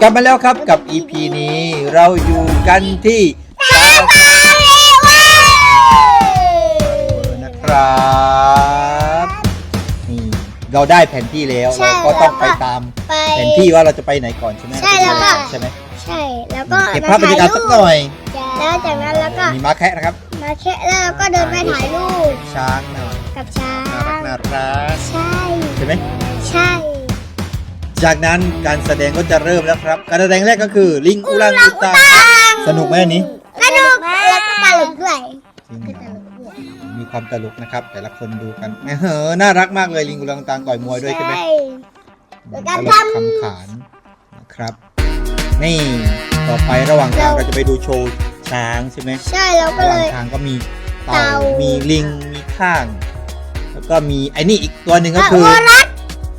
กลับมาแล้วครับกับ EP นี้เราอยู่กันที่นะครับนี่เราได้แผนที่แล้วใช่เราก็ต้องไปแล้วก็ตามไป แผนที่ว่าเราจะไปไหนก่อนใช่ไหมใช่แล้วก็ ใช่ไหมใช่ แล้วก็เก็บภาพบรรยากาศสักหน่อยแล้วจากนั้นแล้วก็มีม้าแคะนะครับ มาแค่แล้วก็เดินไปถ่ายรูปช้างหน่อยกับช้าน่ารักงน่ารักใช่ ใช่ไหมใช่ จากนั้นการแสดงก็จะเริ่มแล้วครับ การแสดงแรกก็คือลิงอุลังอุตังสนุกไหมอันนี้สนุกแล้วก็ตลกด้วยจริงเหรอมีความตลกนะครับ แต่ละคนดูกันเฮ้อน่ารักมากเลยลิงอุลังอุตังต่อยมวยด้วยใช่ไหมแล้วตก็ลกทำคำขานนะครับ นี่ต่อไประหว่างทางเราจะไปดูโชว์ช้างใช่ไหมใช่แล้วก็ระหเลว่างยทางก็มีเต่าเต่ามีลิงมีข้าง แล้วก็มีไอ้นี่อีกตัวหนึ่งก็พระคือวรัต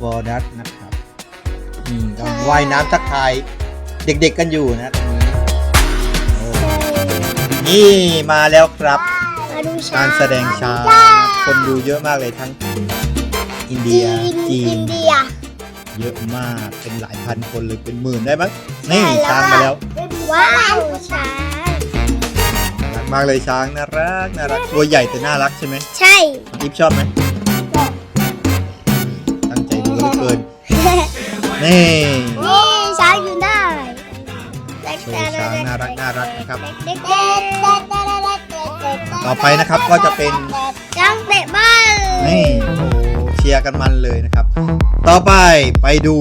วอลดัสนะครับ นี่กำลังว่ายน้ำทักทายเด็กๆกันอยู่นะตรงนี้โอ้นี่มาแล้วครับ มาดูช้างการแสดงช้างคนดูเยอะมากเลยทั้งอินเดีจียนจีอิน นเดียเยอะมากเป็นหลายพันคนเลยเป็นหมื่นได้มั้งนี่ใช่ช้างแล้วมาแล้วว้าวช้างน่ารักมากเลยช้างน่ารักน่ารักตัวใหญ่แต่น่ารักใช่ไหมใช่ อิฟชอบไหมตั้งใจดูเหลือเกิน นี่นี่ช้างอยู่ได้โชว์ช้างน่ารักน่ารักนะครับเด็กๆต่อไปนะครับก็จะเป็นช้างเตะบอลนี่โอ้โหเชียร์กันมันเลยนะครับ ต่อไปไปดู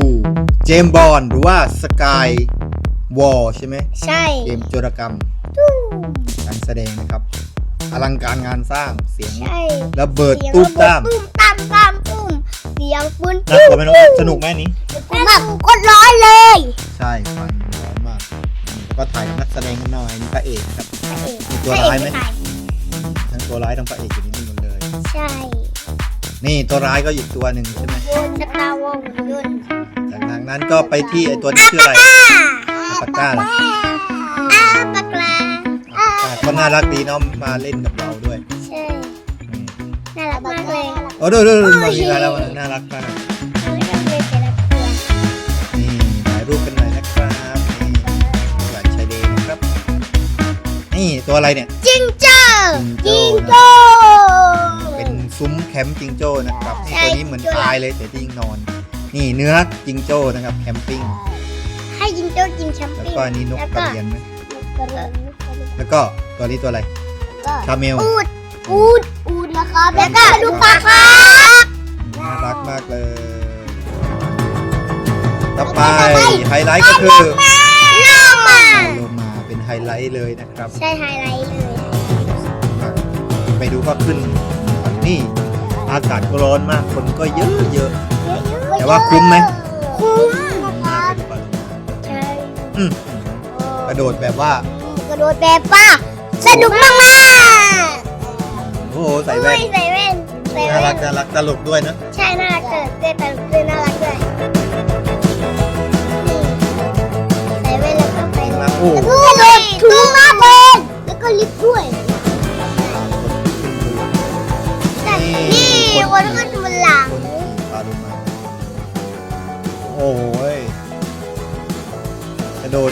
เจมส์บอลหรือว่าสกายวอลใช่ไหมใช่เกมโจรกรรมการแสดงนะครับอลังการงานสร้างเสียงใช่ระเบิดเสียงตุ้มตามตุ้มตามตามตุ้มเสียงปืนน่ากลัวไหมน้องสนุกไหมอันนี้ผมแบบกดร้อยเลยใช่ฟันร้อนมากนี่แล้วก็ถ่ายนักแสดงกันหน่อยนี่พระเอกนะครับ มีตัวร้ายไหม ทั้งตัวร้ายทั้งพระเอกอยู่ในนี้หมดเลย ใช่นี่ตัวร้ายก็อยู่ตัวหนึ่งใช่ไหมยนต์สตาร์วอลยนต์จากนั้นก็ไปที่ไอตัวนี้ชื่ออะไรอ่าอัปปาก้าเหรออาปากลาอ่าอะก็น่ารักดีเนาะมาเล่นกับเราด้วย ใช่อืม น่ารักมากเลยโอ้ดูดูดูมามีมาแล้วน่ารักมากน่ารักเลยแต่ละตัวนี่ถ่ายรูปกันหน่อยนะครับนี่หลานชายเลนนะครับ นี่ตัวอะไรเนี่ยจิงโจ้จิจิงงโจ้โจ้เป็นซุ้มแคมป์จิงโจ้นะครับนี่ใช่ตัวนี้เหมือนตายเลยแต่ที่ยิงนอน นี่เนื้อจิงโจ้นะครับแคมปิ้งให้จิงโจ้กินแชมแล้วปิ้งก็อันนี้นกกระเรียนไหมกระเรียนแล้วก็ตัวนี้ตัวอะไรชาเมลอูดอูดอูด นะครับแล้วก็ดูปลาครับน่ารักมากเลย ต่อไปไฮไลท์ก็คือน้ามาโลมาเป็นไฮไลท์เลยนะครับ ใช่ไฮไลท์เลยไปดูก็ขึ้นนี่อากาศก็ร้อนมากคนก็เยอะเยอะแต่ว่าคุ้มไหมคุ้มน่าไปดูปลาโลมาใช่อืมกระโดดแบบว่ากระโดดแบบป้าสนุกมากมากโอ้โหใส่แว่นใส่แว่นใส่น่าแว่รันกน่ารักตลกด้วยนะ ใช่น่ารักเกิดเกิดแต่เลยน่ารักด้วยนี่ใส่แว่นแล้วก็ไปนะโอ้กระโดดถูกมากเลยแล้วก็ลิฟต์ด้วยใช่นี่วนขึ้นบนหลังปลาโลมาโอ้ยกระโดด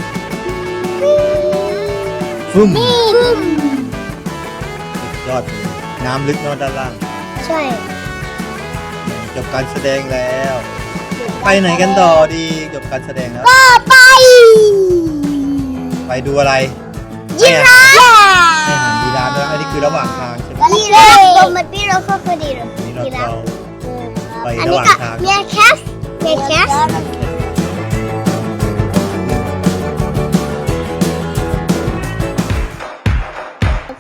ฟึ่มนี่ ยอดเลย น้ำลึกเนอะด้านล่างใช่จบการแสดงแล้ว ไปไหนกันต่อดีจบการแสดงแล้ว ก็ไปไปดูอะไรยีราฟให้อาหารยีราฟด้วยอันนี้คือระหว่างทางใช่ไหมยีราฟตัวมันพี่เราก็เคยดีเลยนี่เรายีราฟเราไปอันระหนี้ว่างก็ทาง เมียแคสเมียแคสโ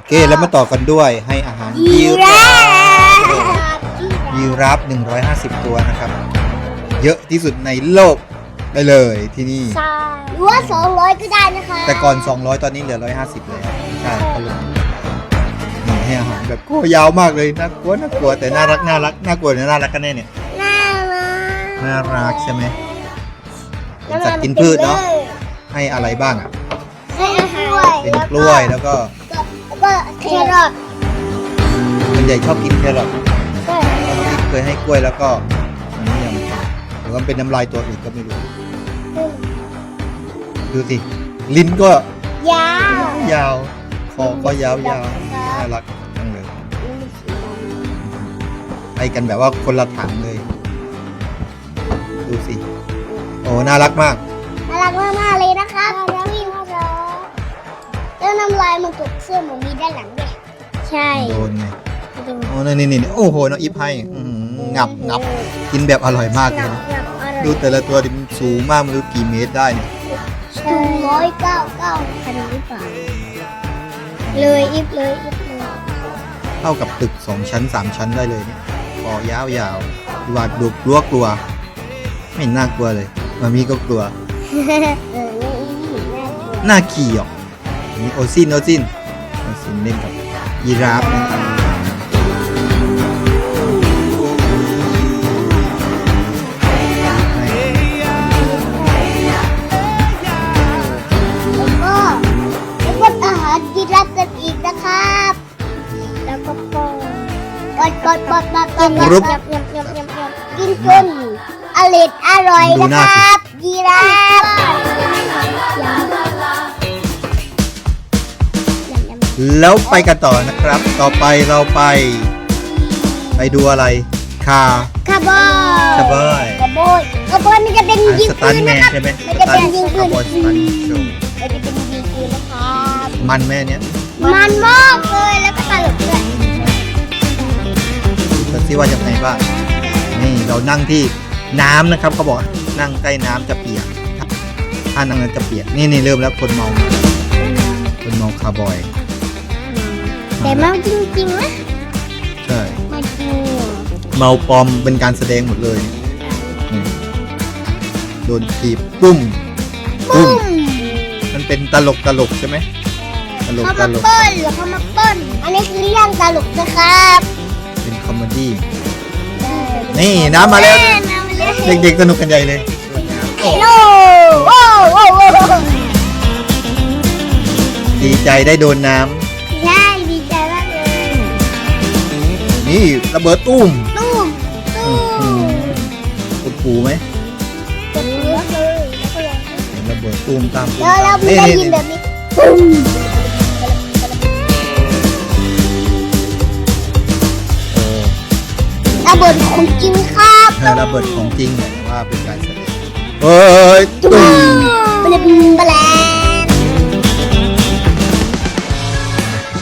เคแล้วมาต่อกันด้วยให้อาหารยีราฟยีราฟ150 ตัวนะครับ เยอะที่สุดในโลกได้เลยที่นี่ ใช่หรือว่าสองร้อยก็ได้นะคะแต่ก่อน 200 ตอนนี้เหลือ 150แล้วใช่ก็ลงนี่ให้อาหารแบบโอ้ยาวมากเลยน่ากลัวน่ากลัวแต่น่ารักน่ารักน่ากลัวหรือน่ารักกันแน่เนี่ยน่ารักน่ารักใช่ไหมเป็นสัตว์กินพืชเนาะให้อะไรบ้างอะให้อาหารเป็นกล้วยแล้วก็แล้ว ก็แครอทส่วนใหญ่ชอบกินแครอทใช่เคยให้กล้วยแล้วก็อันนี้ยังหรือว่าเป็นน้ำลายตัวอื่นก็ไม่รู้ ดูสิ ลิ้นก็ยาวยาวคอก็ยาวยาวน่ารักจังเลยไปกันแบบว่าคนละถังเลย ดูสิ โอ้ น่ารักมาก น่ารักมากๆเลยนะครั น้ำลายมันตกเสื้อหมูมีด้านหลังด้วยใช่โดนไงโอ้นี่นี่นี่โอ้โหน้องอีฟให้อื้อหืองับงับกินแบบอร่อยมากเลยนะดูแต่ละตัวดิมันสูงมากไม่รู้กี่เมตรได้เนี่ยถึงร้อยเก้าเก้าพันหรือเปล่าเลยอิฟเลยอิฟเลยเท่ากับตึกสองชั้นสามชั้นได้เลยเนี่ยคอยาวยาวๆวาดดูกลัวกลัว ไม่น่ากลัวเลยมามีก็กลัวเออนี่อีฟน่ากลัว หน้าขี่อะ มีโอซินโอซินโอซินเล่นกับยีราฟนะครับแล้วก็แล้วก็อาหารที่รับกันอีกนะครับแล้วก็ปอนปอนปอนปอนปอนปอนยำยำยำยำยำกินจนอร่อยอร่อยนะครับยีราฟ แล้วไปกันต่อนะครับ ต่อไปเราไป ไปดูอะไร คาคาร์บอยคาร์บอยคาร์บอยคาร์บอยมันจะเป็นยิงสปืตันนแมนะนครับใช่ไหมมันจะเป็นยิงปืนคาร์บอยสตันโชว์มันจะเป็นยิงปืนนะครับมันแม่เนี้ยมันมากเลยแล้วก็ตลกด้วยดูสิว่าจะไงบ้างนี่เรานั่งที่น้ำนะครับเขาบอกว่านั่งใกล้น้ำจะเปียกถ้านั่งนั้นจะเปียกนี่นี่เริ่มแล้วคนเมามาคนเมาคาร์บอย แต่เมาจริงๆนะใช่ เมาจริงเมาปลอมเป็นการแสดงหมดเลยนี่โดนทีบปุ้ม ปุ้มมันเป็นตลกตลกใช่ไหมตลกเขาตมาลก เปิ้ลหรือเขามาเปิ้ลอันนี้คือเรื่องตลกนะครับเป็นคอมเมดี้ นี่น้ำมาแล้วเด็กๆสนุกกันใหญ่เลยๆโอ้โอ้โอ้โอ้ดีใจได้โดนน้ำ นี่ระเบิดตุ้มตุ้มตุ้มปวดหูไหมตุ้มแล้วก็เลยแล้วก็เลยเห็นระเบิดตุ้มตามแล้วเราไม่ได้ยินแบบนี้ตุ้มโอ้ระเบิดของจริงครับถ้าระเบิดของจริงเนี่ยว่าเป็นการแสดงเฮ้ยตุ้มมันจะเป็นแมลง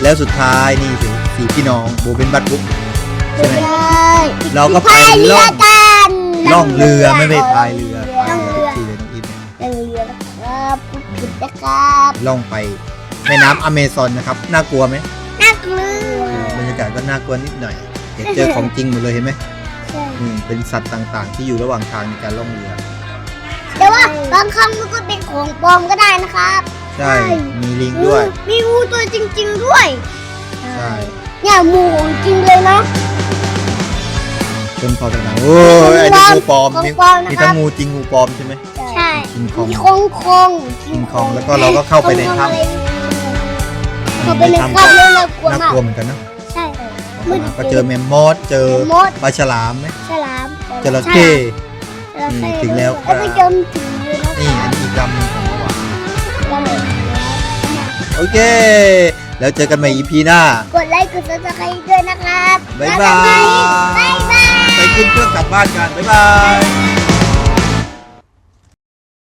แล้วสุดท้ายนี่สิสี่พี่น้องโบเป็นบัตรบุ๊ก ใช่ไหมใช่เราก็ไปพายเรือล่องกันล่องเรือไม่ไปพายเรือพายเรือทุกทีเลยน้องอีฟเนี่ยล่องเรือนะครับพูดผิดนะครับล่องไปแม่น้ำอเมซอนนะครับน่ากลัวไหมน่ากลัวบรรยากาศก็น่ากลัวนิดหน่อยเห็นเจอของจริงหมดเลยเห็นไหมใช่อืมเป็นสัตว์ต่างๆ ที่อยู่ระหว่างทางในการล่องเรือ แต่ว่าบางครั้งมันก็เป็นของปลอมก็ได้นะครับใช่มีลิงด้วย มีงูตัวจริง ๆ ด้วย ใช่ เนี่ยงูของจริงเลยเนาะ ชนเผ่าต่างๆโอ้ยไอ้นี่งูปลอมของมีปลอมนะครับ มีทั้งงูจริงงูปลอมใช่ไหม ใช่คิงคองมีคงคงคิงคองแล้วก็เราก็เข้าไปในถ้ำ เข้าไปในถ้ำแล้วน่ากลัวน่ามากกลัวเหมือนกันนะใช่ก็เจอแมมมอสเจอมดปลาฉลามไหมฉลามจระเข้ จระเข้อืมถึงแล้วแล้วก็เจอผีด้วยนะนี่อันนี้อีกลำหนึงของเมื่อวานก็เลยโอเค แล้วเจอกันใหม่ EP หน้า กดไลค์กดซับสไครต์ด้วยนะครับบ๊ายบายบ๊ายบาย ไปขึ้นเครื่องกลับบ้านกัน บ๊ายบาย